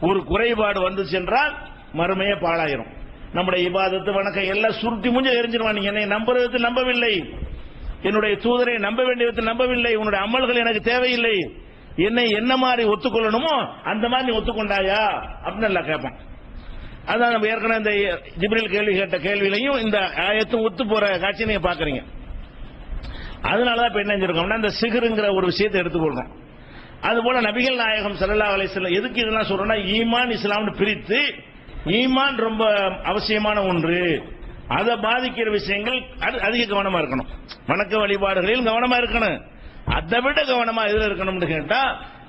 ஒரு குறைபாடு வந்து சென்றால் மறுமையே பாழாயிரும். நம்முடைய இபாதத்து வணக்கம் எல்லாம் சுருட்டி முஞ்ச எரிஞ்சிருவான். நீங்க என்னை நம்புறது நம்பவில்லை. என்னுடைய தூதரை நம்ப வேண்டியது நம்பவில்லை. உன்னுடைய அமல்கள் எனக்கு தேவையில்லை. என்னை என்ன மாதிரி ஒத்துக்கொள்ளணுமோ அந்த மாதிரி நீ ஒத்துக்கொண்டாயா? அப்படின்னு எல்லாம் கேட்பான். அதான் நம்ம ஏற்கனவே இந்த ஜிப்ரில் கேள்வி கேட்ட கேள்வியிலையும் இந்த ஆயத்தும் ஒத்து போற காட்சியை நீங்க பாக்குறீங்க அதனாலதான் இப்ப என்ன செஞ்சிருக்கோம்னா இந்த சிகருங்கிற ஒரு விஷயத்தை எடுத்துக்கொள்றோம். அதுபோல நபிகள் நாயகம் சல்லா அலைஹி எதுக்கு இதெல்லாம் சொல்றோம்னா ஈமான் இஸ்லாம்னு பிரித்து ஈமான் ரொம்ப அவசியமான ஒன்று. அதை பாதிக்கிற விஷயங்கள் அது அதிக கவனமா இருக்கணும். வணக்க வழிபாடுகளில் கவனமா இருக்கணும். அதை விட கவனமா எதுல இருக்கணும்னு கேட்டா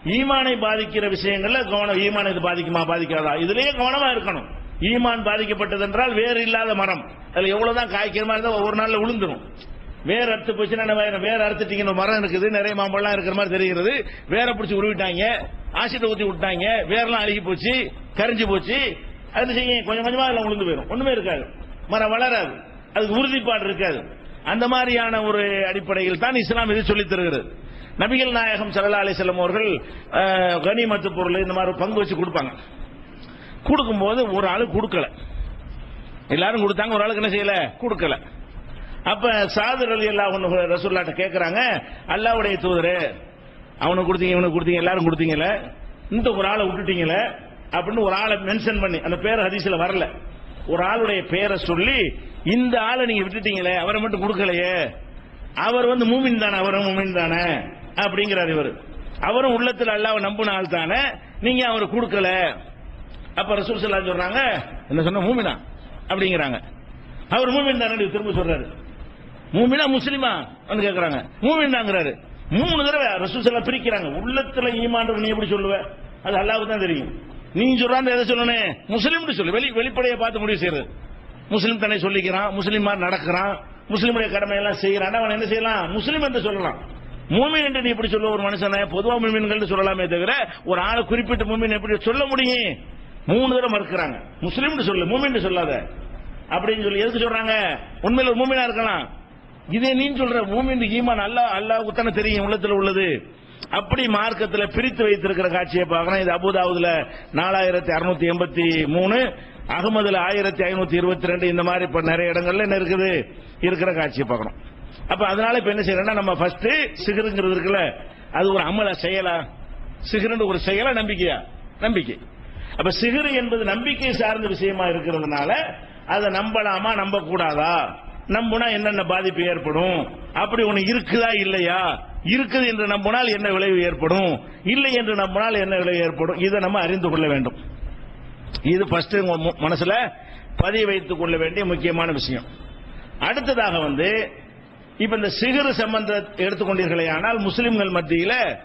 ஈமானை பாதிக்கிற விஷயங்கள்ல கவனம் ஈமான் இது பாதிக்குமா பாதிக்காதா? இதுலயே கவனமா இருக்கணும். ஈமான் பாதிக்கப்பட்டது என்றால் வேறு இல்லாத மரம். அதுல எவ்வளவுதான் காய்க்கிற மாதிரி தான் ஒவ்வொரு நாள்ல விழுந்துரும் வேர் அறுத்து போச்சுன்னா என்ன அறுத்துட்டீங்க மரம் இருக்குது நிறைய மாம்பழம் இருக்கிற மாதிரி தெரிகிறது. வேரை பிடிச்சி உருவிட்டாங்க ஆசிட்ட ஊத்தி விட்டாங்க வேர்லாம் அழுகி போச்சு கரிஞ்சு போச்சு. அது செய்ய கொஞ்சம் கொஞ்சமா எல்லாம் உளுந்து போயிடும். ஒண்ணுமே இருக்காது. மரம் வளராது. அதுக்கு உறுதிப்பாடு இருக்காது. அந்த மாதிரியான ஒரு அடிப்படையில் தான் இஸ்லாம் இது சொல்லித் தருகிறது. நபிகள் நாயகம் சல்லா அலிசல்லம் அவர்கள் கனி கனிமத்து பொருள் இந்த மாதிரி பங்கு வச்சு கொடுப்பாங்க. கொடுக்கும்போது ஒரு ஆளு கொடுக்கல. எல்லாரும் கொடுத்தாங்க ஒரு ஆளுக்கு என்ன செய்யல? கொடுக்கல. அப்ப சாதர் அலி அல்லா ஒன்று ரசூல்லாட்ட கேட்கறாங்க அல்லாவுடைய தூதர் அவனுக்கு கொடுத்தீங்க இவனுக்கு கொடுத்தீங்க எல்லாரும் கொடுத்தீங்கல்ல? இந்த ஒரு ஆளை விட்டுட்டீங்களே அப்படின்னு ஒரு ஆளை மென்ஷன் பண்ணி அந்த பேர் ஹதீஸ்ல வரல. ஒரு ஆளுடைய பேரை சொல்லி இந்த ஆளை நீங்க விட்டுட்டீங்களே அவரை மட்டும் கொடுக்கலையே. அவர் வந்து மூமின் தானே அவரும் மூமின் தானே அப்படிங்கிறார் இவர். அவரும் உள்ளத்தில் அல்லாவை நம்பின ஆள் தானே நீங்க அவரை கொடுக்கல. அப்ப ரசூல் சொல்றாங்க என்ன சொன்ன மூமினா? அப்படிங்கிறாங்க. அவர் மூமின் தானே திரும்ப சொல்றாரு. மூமினா முஸ்லிமா? வந்து கேக்குறாங்க. மூமின் மூணு தடவை ரசூசல பிரிக்கிறாங்க. உள்ளத்துல ஈமான் நீ எப்படி சொல்லுவ? அது அல்லாவுக்கு தான் தெரியும். நீ சொல்றான்னு எதை சொல்லணே முஸ்லிம்னு சொல்லு. வெளி வெளிப்படையை பார்த்து முடிவு செய்யறது. முஸ்லீம் தன்னை சொல்லிக்கிறான் முஸ்லீம் மாதிரி நடக்கிறான் முஸ்லீமுடைய கடமையெல்லாம் செய்யறான் அவன் என்ன செய்யலாம்? முஸ்லீம் என்று சொல்லலாம். மூமின் என்று நீ எப்படி சொல்லுவ? ஒரு மனுஷனை பொதுவா மூமின்கள் சொல்லலாமே தவிர ஒரு ஆளை குறிப்பிட்ட மூமின் எப்படி சொல்ல முடியும்? மூணு தடவை மறுக்கிறாங்க. முஸ்லீம்னு சொல்லு. மூமின் சொல்லாத. அப்படின்னு சொல்லி எதுக்கு சொல்றாங்க? உண்மையில் ஒரு மூமினா இருக்கலாம். இதே நீ சொல்ற மூமின் ஈமான் அல்லாஹ் அல்லாஹ்வுக்கு தானே தெரியும் உள்ளத்துல உள்ளது. அப்படி மார்க்கத்துல பிரித்து வைத்திருக்கிற காட்சியை பார்க்கணும். இது அபுதாவுதுல நாலாயிரத்தி அறுநூத்தி எண்பத்தி மூணு அகமதுல ஆயிரத்தி ஐநூத்தி இருபத்தி ரெண்டு இந்த மாதிரி இப்ப நிறைய இடங்கள்ல என்ன இருக்குது? இருக்கிற காட்சியை பார்க்கணும். அப்ப அதனால இப்ப என்ன செய்யறோம்னா நம்ம ஃபர்ஸ்ட் சிகருங்கிறது இருக்குல்ல அது ஒரு அமல செயலா? சிகருன்னு ஒரு செயலா நம்பிக்கையா? நம்பிக்கை. அப்ப சிகரு என்பது நம்பிக்கை சார்ந்த விஷயமா இருக்கிறதுனால அதை நம்பலாமா நம்ப கூடாதா நம்புனா என்னென்ன பாதிப்பு ஏற்படும்? அப்படி ஒன்று இருக்குதா இல்லையா? இருக்குது என்று நம்பினால் என்ன விளைவு ஏற்படும்? இல்லை என்று நம்பினால் என்ன விளைவு ஏற்படும்? இதை நம்ம அறிந்து கொள்ள வேண்டும். இது ஃபர்ஸ்ட் உங்க மனசுல பதிய வைத்துக் கொள்ள வேண்டிய முக்கியமான விஷயம். அடுத்ததாக வந்து இப்ப இந்த சிகரு சம்பந்த எடுத்துக்கொண்டீர்களே ஆனால் முஸ்லிம்கள் மத்தியில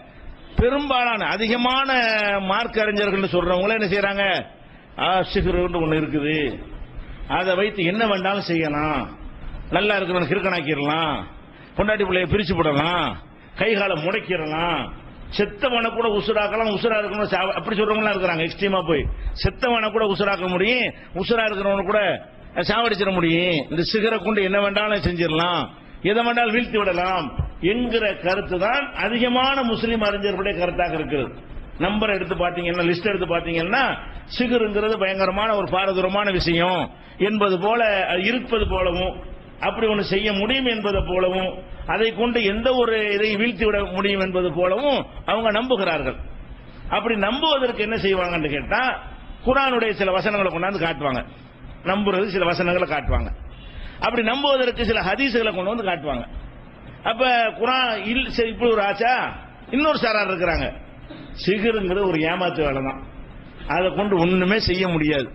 பெரும்பாலான அதிகமான மார்க் அறிஞர்கள் சொல்றவங்க என்ன செய்யறாங்க? ஆ, சிகருன்னு ஒன்று இருக்குது. அதை வைத்து என்ன வேண்டாலும் செய்யலாம்? நல்லா இருக்கிறவன் கிறுக்கனாக்கிடலாம். பொண்டாட்டி பிள்ளைய பிரிச்சு போடலாம். கை காலை முடக்கிடலாம். செத்தவனை கூட உசுராக்கலாம் உசுரா இருக்கணும் அப்படி சொல்றவங்களாம் இருக்கிறாங்க எக்ஸ்ட்ரீமா போய். செத்தவனை கூட உசுராக்க முடியும் உசுரா இருக்கிறவனை கூட சாவடிச்சிட முடியும். இந்த சிகரை கொண்டு என்ன வேண்டாலும் செஞ்சிடலாம். எதை வேண்டாலும் வீழ்த்தி விடலாம். என்கிற கருத்து தான் அதிகமான முஸ்லீம் அறிஞர்களுடைய கருத்தாக இருக்கிறது நம்பர் எடுத்து பாத்தீங்கன்னா லிஸ்ட் எடுத்து பாத்தீங்கன்னா சிகருங்கிறது பயங்கரமான ஒரு பாரதூரமான விஷயம். என்பது போல அது இருப்பது போலவும் அப்படி ஒன்று செய்ய முடியும் என்பது போலவும் அதை கொண்டு எந்த ஒரு இதை வீழ்த்திவிட முடியும் என்பது போலவும் அவங்க நம்புகிறார்கள். அப்படி நம்புவதற்கு என்ன செய்வாங்கன்னு கேட்டா குரானுடைய சில வசனங்களை கொண்டாந்து காட்டுவாங்க. நம்புறது சில வசனங்களை காட்டுவாங்க. அப்படி நம்புவதற்கு சில ஹதீசுகளை கொண்டு வந்து காட்டுவாங்க. அப்ப குரான் இல் இப்படி ஒரு ஆச்சா? இன்னொரு சாரார் இருக்கிறாங்க. சிகருங்கிறது ஒரு ஏமாத்து வேலை தான் அதை கொண்டு ஒண்ணுமே செய்ய முடியாது.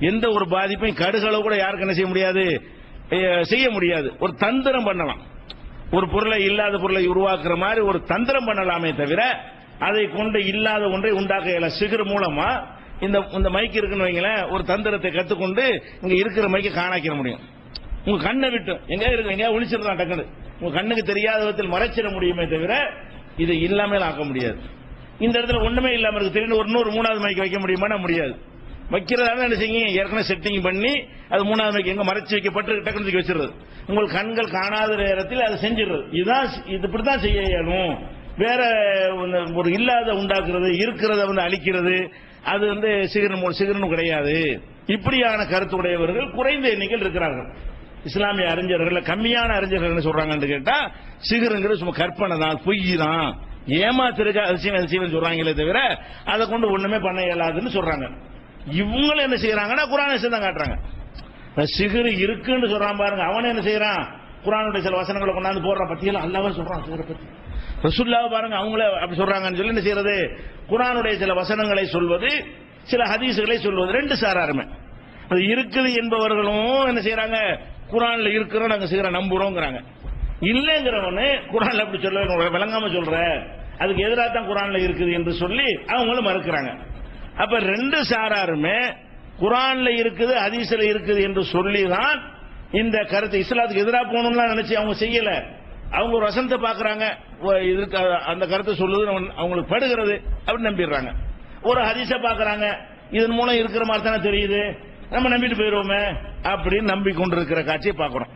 எந்த ஒரு பாதிப்பையும் கடுகளவு கூட யாருக்கு என்ன செய்ய முடியாது? செய்ய முடியாது. ஒரு தந்திரம் பண்ணலாம். ஒரு பொருளை இல்லாத பொருளை உருவாக்குற மாதிரி ஒரு தந்திரம் பண்ணலாமே தவிர அதை கொண்டு இல்லாத ஒன்றை உண்டாக்க இயல சிகர் மூலமா இந்த இந்த மைக் இருக்குன்னு வைங்களேன் ஒரு தந்திரத்தை கத்துக்கொண்டு இங்க இருக்கிற மைக்கை காணாக்கிற முடியும். உங்க கண்ணை விட்டு எங்க இருக்கு எங்கேயா ஒளிச்சிடலாம் டக்குனு உங்க கண்ணுக்கு தெரியாத விதத்தில் மறைச்சிட முடியுமே தவிர இதை இல்லாமல் ஆக்க முடியாது. இந்த இடத்துல ஒண்ணுமே இல்லாம இருக்கு. திடீர்னு ஒரு இன்னொரு மூணாவது மைக் வைக்க முடியுமா முடியாது. வைக்கிறதால என்ன செய்யுங்க? ஏற்கனவே செட்டிங் பண்ணி அது மூணாவது மைக் எங்க மறைச்சு வைக்கப்பட்டு டக்குனு தூக்கி வச்சிருது உங்கள் கண்கள் காணாத நேரத்தில் அதை செஞ்சிடுறது. இதுதான் இது இப்படித்தான் செய்ய இயலும். வேற ஒரு இல்லாத உண்டாக்குறது இருக்கிறத வந்து அழிக்கிறது அது வந்து சிகரன் சிகரனும் கிடையாது. இப்படியான கருத்துடையவர்கள் குறைந்த எண்ணிக்கையில் இருக்கிறார்கள். இஸ்லாமிய அறிஞர்கள் கம்மியான அறிஞர்கள் என்ன சொல்றாங்கன்னு கேட்டா சிகருங்கிறது சும்மா கற்பனை தான் பொய் தான். ஏமாத்திருக்க அதிசயம் அதிசயம் சொல்றாங்களே தவிர அதை கொண்டு ஒண்ணுமே பண்ண இயலாதுன்னு சொல்றாங்க. இவங்களும் என்ன செய்யறாங்கன்னா குரானை தான் காட்டுறாங்க. சிகிரு இருக்குன்னு சொல்றான் பாருங்க. அவன் என்ன செய்யறான் குரானுடைய சில வசனங்களை கொண்டாந்து போடுறான் பத்தியெல்லாம் அல்லாவே சொல்றான் சிகரை பத்தி. ரசுல்லாவை பாருங்க அவங்களே அப்படி சொல்றாங்கன்னு சொல்லி என்ன செய்யறது குரானுடைய சில வசனங்களை சொல்வது சில ஹதீசுகளை சொல்வது ரெண்டு சாராருமே. அது இருக்குது என்பவர்களும் என்ன செய்யறாங்க குரான்ல இருக்கிறோம் நாங்க செய்யற நம்புறோங்கிறாங்க. இல்லைங்கிறவனு குரான்ல அப்படி சொல்ல விளங்காம சொல்ற. அதுக்கு எதிராக தான் குரான்ல இருக்குது என்று சொல்லி அவங்களும் மறுக்கிறாங்க. அப்ப ரெண்டு சாராருமே குரான்ல இருக்குது ஹதீஸ்ல இருக்குது என்று சொல்லி தான் இந்த கருத்து இஸ்லாத்துக்கு எதிராக போகணும்லாம் நினைச்சு அவங்க செய்யல. அவங்க ஒரு வசனத்தை பாக்குறாங்க இதுக்கு அந்த கருத்தை சொல்லுது அவங்களுக்கு படுகிறது அப்படின்னு நம்பிடுறாங்க. ஒரு ஹதீஸ பாக்குறாங்க இதன் மூலம் இருக்கிற மாதிரி தானே தெரியுது. நம்ம நம்பிட்டு போயிருவோமே அப்படின்னு நம்பிக்கொண்டிருக்கிற காட்சியை பார்க்கிறோம்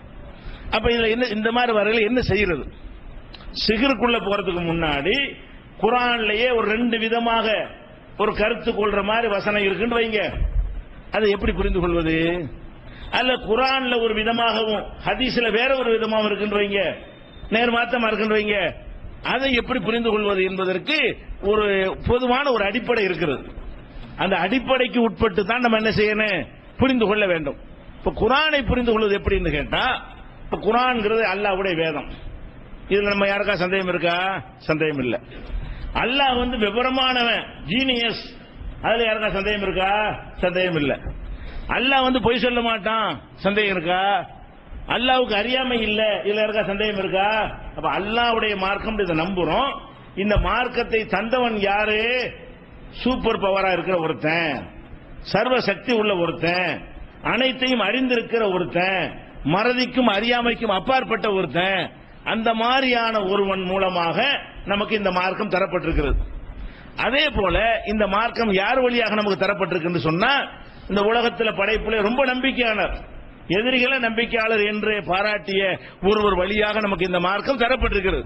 அப்ப இதுல என்ன இந்த மாதிரி வரையில என்ன செய்யறது? சிகருக்குள்ள போறதுக்கு முன்னாடி குரான்லயே ஒரு ரெண்டு விதமாக ஒரு கருத்து கொள்ற மாதிரி வசனம் இருக்குன்னு வைங்க. அதை எப்படி புரிந்து கொள்வது? அல்ல குரான்ல ஒரு விதமாகவும் ஹதீஸ்ல வேற ஒரு விதமாகவும் இருக்குன்னு வைங்க. நேர் மாத்தமா வைங்க. அதை எப்படி புரிந்து கொள்வது என்பதற்கு ஒரு பொதுவான ஒரு அடிப்படை இருக்கிறது. அந்த அடிப்படைக்கு உட்பட்டு தான் நம்ம என்ன செய்யணும்? புரிந்து கொள்ள வேண்டும். இப்ப குரானை புரிந்து கொள்வது எப்படின்னு கேட்டா இப்ப குரான்ங்கிறது அல்லாஹ்வுடைய வேதம். இதுல நம்ம யாருக்கா சந்தேகம் இருக்கா? சந்தேகம் இல்லை. அல்லாஹ் வந்து விபரமானவன் ஜீனியஸ் அதுல யாருக்கா சந்தேகம் இருக்கா? சந்தேகம் இல்ல. அல்லாஹ் வந்து பொய் சொல்ல மாட்டான். சந்தேகம் இருக்கா? அல்லாவுக்கு அறியாமை இல்ல. இதுல யாருக்கா சந்தேகம் இருக்கா? அப்ப அல்லாஹ்வுடைய மார்க்கம் இதை நம்புறோம். இந்த மார்க்கத்தை தந்தவன் யாரு? சூப்பர் பவரா இருக்கிற ஒருத்தன். சர்வ சக்தி உள்ள ஒருத்தன். அனைத்தையும் அறிந்திருக்கிற ஒருத்தன். மறதிக்கும் அறியாமைக்கும் அப்பாற்பட்ட ஒருத்தன். அந்த மாதிரியான ஒருவன் மூலமாக நமக்கு இந்த மார்க்கம் தரப்பட்டிருக்கிறது. அதே போல இந்த மார்க்கம் யார் வழியாக நமக்கு தரப்பட்டிருக்குன்னு சொன்னா இந்த உலகத்தில் படைப்புல ரொம்ப நம்பிக்கையாளர் எதிரிகளை நம்பிக்கையாளர் என்று பாராட்டிய ஒருவர் வழியாக நமக்கு இந்த மார்க்கம் தரப்பட்டிருக்கிறது.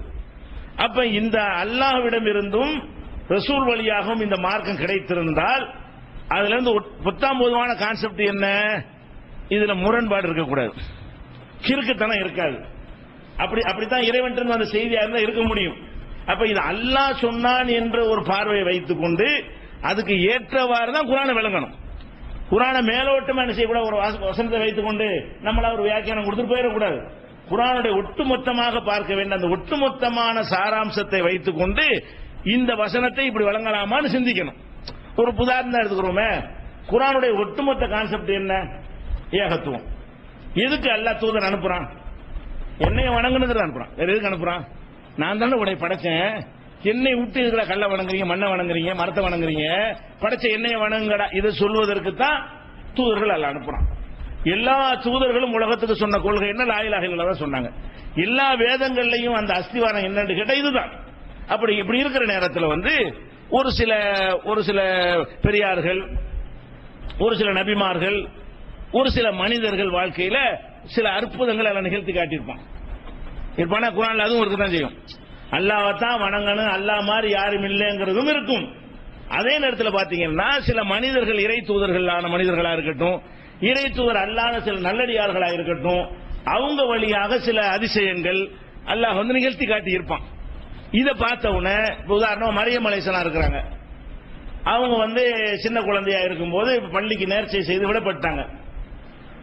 அப்ப இந்த அல்லாஹ்விடம் இருந்தும் ரசூல் வழியாகவும் இந்த மார்க்கம் கிடைத்திருந்தால் அதுல இருந்து ஒட்- பத்தாம் பொதுவான கான்செப்ட் என்ன? இதுல முரண்பாடு இருக்கக்கூடாது. கிறுக்குத்தனம் இருக்காது. அப்படி அப்படித்தான் இறைவன் அந்த செய்தியா இருந்தா இருக்க முடியும். அப்ப இது அல்லாஹ் சொன்னான் என்ற ஒரு பார்வையை வைத்துக் கொண்டு அதுக்கு ஏற்றவாறு தான் குரானை விளங்கணும். குரானை மேலோட்டமா என்ன செய்யக்கூடாது? ஒரு வசனத்தை வைத்துக் கொண்டு நம்மளா ஒரு வியாக்கியானம் கொடுத்துட்டு போயிடக்கூடாது. குரானுடைய ஒட்டுமொத்தமாக பார்க்க வேண்டும் அந்த ஒட்டுமொத்தமான சாராம்சத்தை வைத்துக் கொண்டு இந்த வசனத்தை இப்படி வழங்கலாமான்னு சிந்திக்கணும். ஒரு உதாரணம் எடுத்துக்கிறோமே. குரானுடைய ஒட்டுமொத்த கான்செப்ட் என்ன? ஏகத்துவம். எதுக்கு அல்லாஹ் தூதன் அனுப்புறான்? என்னைய வணங்குனதுல அனுப்புறான். வேற எதுக்கு அனுப்புறான்? நான் தானே உடைய படைச்சேன். என்னை விட்டு இதுல கல்ல வணங்குறீங்க மண்ணை வணங்குறீங்க மரத்தை வணங்குறீங்க. படைச்ச என்னைய வணங்குடா இதை சொல்வதற்கு தான் தூதர்கள் அல்ல அனுப்புறான். எல்லா தூதர்களும் உலகத்துக்கு சொன்ன கொள்கை என்ன? லாயிலாக தான் சொன்னாங்க. எல்லா வேதங்கள்லையும் அந்த அஸ்திவாரம் என்னன்னு கேட்டால் இதுதான். அப்படி இப்படி இருக்கிற நேரத்தில் வந்து ஒரு சில ஒரு சில பெரியார்கள் ஒரு சில நபிமார்கள் ஒரு சில மனிதர்கள் வாழ்க்கையில சில அற்புதங்களை எல்லாம் நிகழ்த்தி காட்டியிருப்பான். இருப்பானா குரான்ல அதுவும் இருக்கத்தான் செய்யும். அல்லாஹ்தான் வணங்கணும் அல்லாஹ் மாதிரி யாரும் இல்லைங்கிறதும் இருக்கும். அதே நேரத்தில் பாத்தீங்கன்னா சில மனிதர்கள் இறை தூதர்களான மனிதர்களா இருக்கட்டும் இறை தூதர் அல்லாத சில நல்லடியார்களா இருக்கட்டும் அவங்க வழியாக சில அதிசயங்கள் அல்லாஹ் வந்து நிகழ்த்தி காட்டி இருப்பான் இதை பார்த்த உடனே உதாரணம் உதாரணமா மரியம் இருக்கிறாங்க. அவங்க வந்து சின்ன குழந்தையா இருக்கும்போது பள்ளிக்கு நேர்ச்சை செய்து விடப்பட்டாங்க.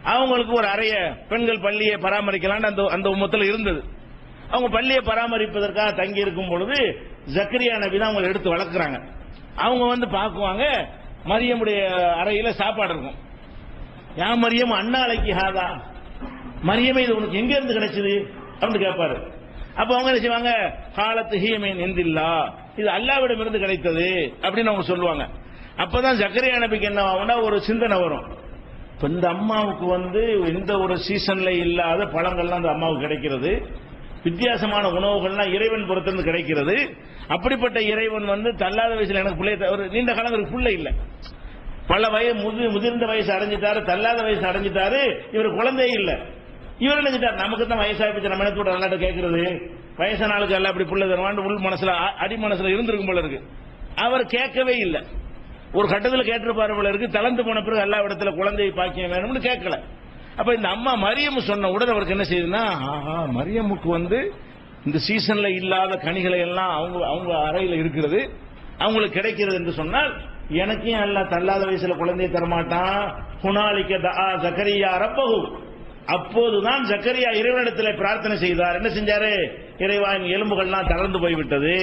அவங்களுக்கு ஒரு அறைய பெண்கள் பள்ளியை பராமரிக்கலாம்னு அந்த அந்த உமத்தில் இருந்தது. அவங்க பள்ளியை பராமரிப்பதற்காக தங்கி இருக்கும் பொழுது ஜக்கரியா நபி தான் அவங்களை எடுத்து வளர்க்குறாங்க. அவங்க வந்து பார்க்குவாங்க மரியமுடைய அறையில சாப்பாடு இருக்கும். யா மரியம் அண்ணா அலைக்கு ஹாதா? மரியமே இது உனக்கு எங்க இருந்து கிடைச்சது? அப்படின்னு கேட்பாரு. அப்ப அவங்க என்ன செய்வாங்க? காலத்து ஹீமேன் எந்தில்லா இது அல்லாவிடம் இருந்து கிடைத்தது அப்படின்னு அவங்க சொல்லுவாங்க. அப்பதான் ஜக்கரியா நபிக்கு என்ன ஆகும்னா ஒரு சிந்தனை வரும். இப்ப இந்த அம்மாவுக்கு வந்து எந்த ஒரு சீசன்ல இல்லாத பழங்கள்லாம் அந்த அம்மாவுக்கு கிடைக்கிறது. வித்தியாசமான உணவுகள்லாம் இறைவன் புறத்திலிருந்து கிடைக்கிறது. அப்படிப்பட்ட இறைவன் வந்து தள்ளாத வயசுல எனக்கு பிள்ளை ஒரு நீண்ட காலம் ஒரு பிள்ளை இல்லை. பல வயது முது முதிர்ந்த வயசு அடைஞ்சிட்டாரு தள்ளாத வயசு அடைஞ்சிட்டாரு இவர் குழந்தையே இல்லை. இவர் நினைச்சிட்டார் நமக்கு தான் வயசாகிச்சு நம்ம என்ன நல்லாட்ட கேட்கறது வயசான ஆளுக்கு எல்லாம் அப்படி பிள்ளை தருவான்னு உள் மனசுல அடி மனசுல இருந்திருக்கும் போல இருக்கு. அவர் கேட்கவே இல்லை. ஒரு கட்டத்தில் கேட்டிருப்பாரு போல இருக்கு. தளர்ந்து போன பிறகு எல்லா இடத்துல குழந்தையை பாக்கியம் வேணும்னு கேட்கல. அப்ப இந்த அம்மா மரியம் சொன்ன உடனே அவருக்கு என்ன செய்யுதுன்னா ஆஹா மரியமுக்கு வந்து இந்த சீசன்ல இல்லாத கனிகளை எல்லாம் அவங்க அவங்க அறையில இருக்கிறது அவங்களுக்கு கிடைக்கிறது என்று சொன்னால் எனக்கும் எல்லாம் தள்ளாத வயசுல குழந்தையை தரமாட்டான்? ஹுனாலிக்க ஜக்கரியா ரப்பகு அப்போதுதான் ஜக்கரியா இறைவனிடத்தில் பிரார்த்தனை செய்தார். என்ன செஞ்சாரு? இறைவா என் எலும்புகள்லாம் தளர்ந்து போய்விட்டது.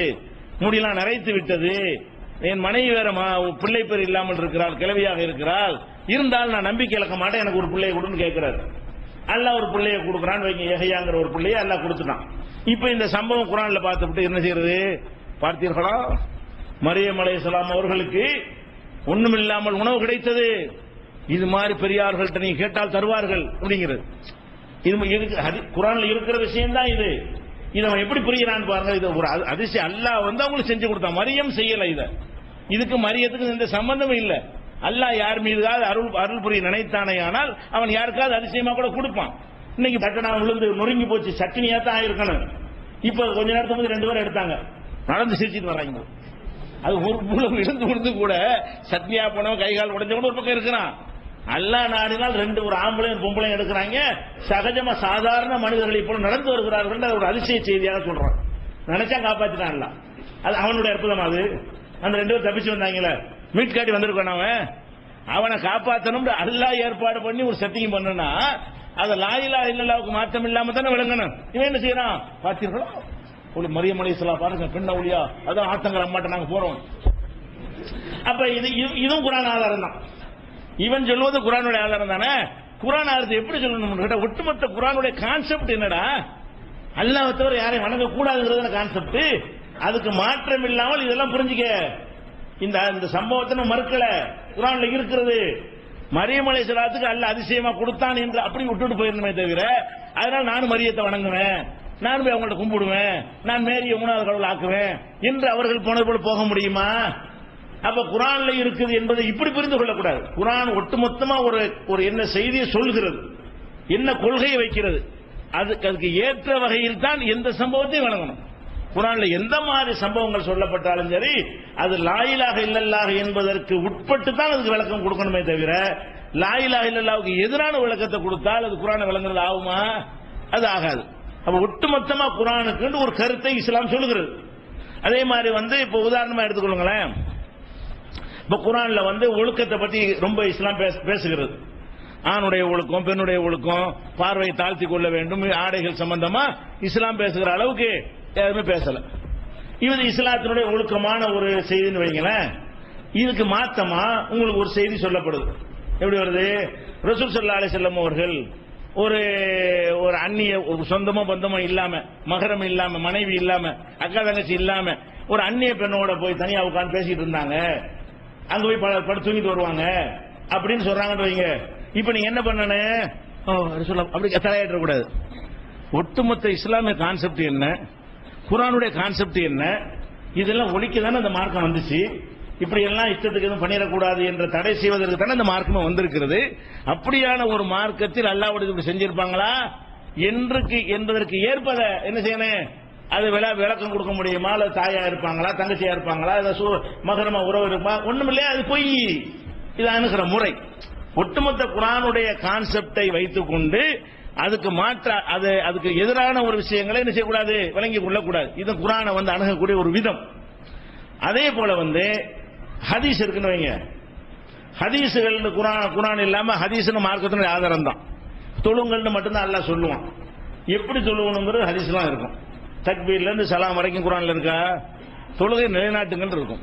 முடியெல்லாம் நரைத்து விட்டது. என் மனைவி வேற மா- பிள்ளை பேர் இல்லாமல் இருக்கிறாள் கிழவியாக இருக்கிறாள். இருந்தால் நான் நம்பிக்கை இழக்க மாட்டேன் எனக்கு ஒரு பிள்ளையை கொடுன்னு கேட்கிறாரு. அல்லாஹ் ஒரு பிள்ளையை கொடுக்குறான்னு வைங்க ஏகையாங்கிற ஒரு பிள்ளையை அல்லாஹ் கொடுத்துட்டான். இப்ப இந்த சம்பவம் குரான்ல பார்த்துவிட்டு என்ன செய்யறது? பார்த்தீர்களா? மரியம் அலைஹிஸ்ஸலாம் அவர்களுக்கு ஒண்ணுமில்லாமல் உணவு கிடைத்தது. இது மாதிரி பெரியார்கள்ட்ட நீங்க கேட்டால் தருவார்கள் அப்படிங்கிறது. இது குரான்ல இருக்கிற விஷயம் தான் இது இதை எப்படி புரிகிறான்னு பாருங்க இது ஒரு அ- அதிசயம். அல்லாஹ் வந்து அவங்களுக்கு செஞ்சு கொடுத்தான். மரியம் செய்யல இதை. இதுக்கு மரியத்துக்கு எந்த சம்பந்தமும் இல்லை. அல்லாஹ் யார் மீதுக்காவது அருள் அருள் புரிய நினைத்தானே ஆனால் அவன் யாருக்காவது அதிசயமா கூட கொடுப்பான். இன்னைக்கு பட்டணம் விழுந்து நொறுங்கி போச்சு சட்டினியா தான் ஆயிருக்கணும் இப்ப கொஞ்ச நேரத்துக்கு முன்னாடி ரெண்டு பேரும் எடுத்தாங்க. நடந்து சிரிச்சிட்டு வர்றாங்க அது ஒரு மூலம் இருந்து விழுந்து கூட சட்னியா போனவன் கை கால் உடைஞ்சவன் ஒரு பக்கம் இருக்கிறான். அல்லா நாடினால் ரெண்டு ஒரு ஆம்பளையும் பொம்பளையும் எடுக்கிறாங்க. சகஜமா சாதாரண மனிதர்களை போல நடந்து வருகிறார்கள் ஒரு அதிசய செய்தியாக சொல்றான். நினைச்சா காப்பாத்திட்டான்ல அது அவனுடைய அற்புதம் அது. அந்த ரெண்டு பேரும் தப்பிச்சு வந்தாங்களே. மீட் காட்டி வந்திருக்கான் அவன் அவனை காப்பாற்றணும் அல்லாஹ் ஏற்பாடு பண்ணி ஒரு செட்டிங் பண்ணனா அதை லாயிலா இல்லல்லாவுக்கு மாற்றம் இல்லாம தானே விளங்கணும். இவன் என்ன செய்யறான்? பார்த்தீர்களா ஒரு மரியம் அலைஹிஸ்ஸலாம் பாருங்க பெண்ண ஒளியா அதான் ஆத்தங்கர அம்மாட்ட நாங்க போறோம். அப்ப இது இது- இதுவும் குரான் ஆதாரம் தான். இவன் சொல்வது குரானுடைய ஆதாரம் தானே? குரான் ஆதாரத்தை எப்படி சொல்லணும் கேட்டா? ஒட்டுமொத்த குரானுடைய கான்செப்ட் என்னடா? அல்லாஹ் தவிர யாரையும் வணங்க கூடாதுங்கிறது கான்செப்ட் அதுக்கு மாற்றம் இல்லாமல் இதெல்லாம் புரிஞ்சுக்க. இந்த இந்த சம்பவத்தை நான் மறுக்கல. குரான்ல இருக்கிறது. மரியமலை சலாத்துக்கு அல்ல அதிசயமா கொடுத்தான் என்று அப்படி விட்டுட்டு போயிருந்தமே தவிர அதனால நானும் மரியத்தை வணங்குவேன். நான் போய் அவங்கள்ட்ட கும்பிடுவேன். நான் மேரிய மூணாவது கடவுள் ஆக்குவேன். என்று அவர்கள் போனது போல போக முடியுமா? அப்ப குரான்ல இருக்குது என்பதை இப்படி புரிந்து கொள்ளக்கூடாது. குரான் ஒட்டுமொத்தமா ஒரு ஒரு என்ன செய்தியை சொல்கிறது. என்ன கொள்கையை வைக்கிறது. அதுக்கு அதுக்கு ஏற்ற வகையில் தான் எந்த சம்பவத்தையும் வழங்கணும். குரான்ல எந்த மாதிரி சம்பவங்கள் சொல்லப்பட்டாலும் சரி அது லாயிலாக இல்லல்லாக என்பதற்கு உட்பட்டு தான் அதுக்கு விளக்கம் கொடுக்கணுமே தவிர லாயிலாக இல்லல்லாவுக்கு எதிரான விளக்கத்தை கொடுத்தால் அது குரானை விளங்குறது ஆகுமா? அது ஆகாது. அப்ப ஒட்டுமொத்தமா குரானுக்கு ஒரு கருத்தை இஸ்லாம் சொல்லுகிறது. அதே மாதிரி வந்து இப்ப உதாரணமா எடுத்துக்கொள்ளுங்களேன். இப்ப குரான்ல வந்து ஒழுக்கத்தை பத்தி ரொம்ப இஸ்லாம் பேசுகிறது. ஆணுடைய ஒழுக்கம் பெண்ணுடைய ஒழுக்கம் பார்வையை தாழ்த்தி கொள்ள வேண்டும் ஆடைகள் சம்பந்தமா இஸ்லாம் பேசுகிற அளவுக்கு யாருமே பேசல. இது இஸ்லாத்தினுடைய ஒழுக்கமான ஒரு செய்தின்னு வைங்களேன். இதுக்கு மாத்தமா உங்களுக்கு ஒரு செய்தி சொல்லப்படுது. எப்படி வருது? ரசூல் சல்லா அலி செல்லம் அவர்கள் ஒரு ஒரு அந்நிய ஒரு சொந்தமோ பந்தமோ இல்லாம மகரம் இல்லாம மனைவி இல்லாம அக்கா தங்கச்சி இல்லாம ஒரு அந்நிய பெண்ணோட போய் தனியா உட்கார்ந்து பேசிட்டு இருந்தாங்க. அங்க போய் ப- படுத்து தூங்கிட்டு வருவாங்க. அப்படின்னு சொல்றாங்கன்னு வைங்க. இப்ப நீங்க என்ன ரசூலுல்லாஹ், அப்படி தலையாட்ட கூடாது ஒட்டுமொத்த இஸ்லாமிய கான்செப்ட் என்ன? குரானுடைய கான்செப்ட் என்ன? இதெல்லாம் ஒழிக்க தானே அந்த மார்க்கம் வந்துச்சு? இப்படி எல்லாம் இஷ்டத்துக்கு எதுவும் பண்ணிடக்கூடாது என்ற தடை செய்வதற்கு தானே அந்த மார்க்கமே வந்திருக்கிறது. அப்படியான ஒரு மார்க்கத்தில் அல்லாவுடைய இப்படி செஞ்சிருப்பாங்களா? என்றுக்கு என்பதற்கு ஏற்பத என்ன செய்யணும்? அது விள விளக்கம் கொடுக்க முடியுமா? அல்லது தாயா இருப்பாங்களா? தங்கச்சியா இருப்பாங்களா? இல்லை மகரமா உறவு இருப்பா ஒண்ணும் இல்லையா? அது பொய். இது முறை. ஒட்டுமொத்த குரானுடைய கான்செப்டை வைத்துக்கொண்டு அதுக்கு மாற்ற அது அதுக்கு எதிரான ஒரு விஷயங்களை என்ன செய்யக்கூடாது? விளங்கி கொள்ளக்கூடாது. இது குரானை வந்து அணுகக்கூடிய ஒரு விதம். அதே போல வந்து ஹதீஸ் இருக்குன்னு வைங்க. ஹதீஸுகள் குரான் குரான் இல்லாம ஹதீஸ்னு மார்க்கத்தினுடைய ஆதாரம் தான் தொழுங்கள்னு மட்டும்தான் அல்லா சொல்லுவான். எப்படி தொழுகணுங்கிறது ஹதீஸ்லாம் இருக்கும். தக்பீர்ல இருந்து சலாம் வரைக்கும் குரான்ல இருக்கா? தொழுகை நிலைநாட்டுங்கள் இருக்கும்.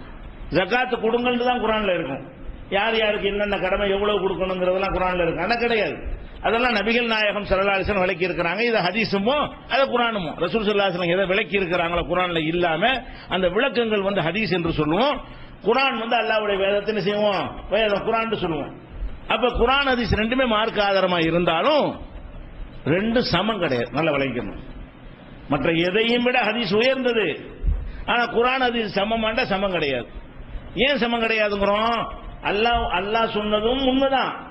ஜக்காத்து கொடுங்கள்னு தான் குரான்ல இருக்கும். யார் யாருக்கு என்னென்ன கடமை எவ்வளவு கொடுக்கணுங்கிறதெல்லாம் குரான்ல இருக்கு ஆனா கிடையாது. அதெல்லாம் நபிகள் நாயகம் சரலாசன் விளக்கி இருக்கிறாங்க இது ஹதீஸுமோ அது குரானுமோ ரசூல் சல்லாசன் எதை விளக்கி இருக்கிறாங்களோ குரான்ல இல்லாம? அந்த விளக்கங்கள் வந்து ஹதீஸ் என்று சொல்லுவோம். குரான் வந்து அல்லாவுடைய வேதத்தை செய்வோம்? வேதம் குரான் சொல்லுவோம். அப்ப குரான் ஹதீஸ் ரெண்டுமே மார்க் ஆதாரமா இருந்தாலும் ரெண்டு சமம் கிடையாது. நல்லா விளங்கிக்கணும். மற்ற எதையும் விட ஹதீஸ் உயர்ந்தது. ஆனா குரான் ஹதீஸ் சமமாண்டா சமம் கிடையாது. ஏன் சமம் கிடையாதுங்கிறோம்? அல்லாஹ் அல்லாஹ் சொன்னதும் உண்மைதான்.